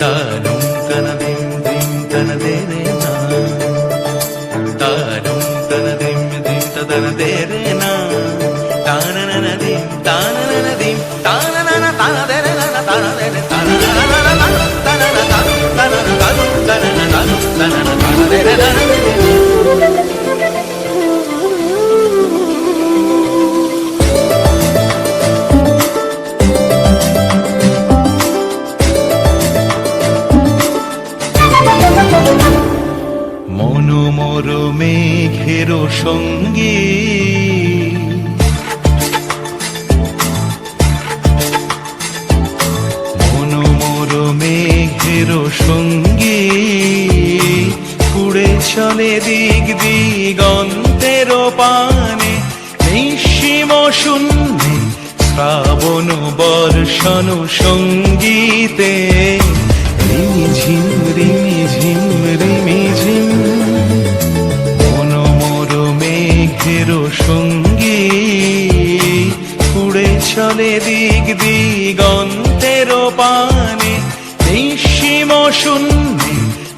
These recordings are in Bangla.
தானும் தனதேந்திம் தனதேரேனா தானும் தனதேம் தனதேரேனா தானனனதீம் தானனனதீம் தானனன தானதேரேன தானதேரே தானனன தானதேரே தானதேரே মনোমর মেঘের সঙ্গী। মনোমর মেঘের সঙ্গী। উড়ে চলে দিক দিগন্তের পানে। নিঃসীম শূন্যে শ্রাবণ বর্ষণ সঙ্গীতে। মেঘের সঙ্গী কুড়ে চলে দিক দিগন্তের পানে। নিঃসীম শূন্যে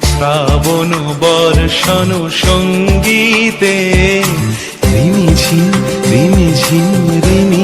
শ্রাবণ বর্ষণ সঙ্গীতে রিমি ঝিম রিমি ঝিম, রিমি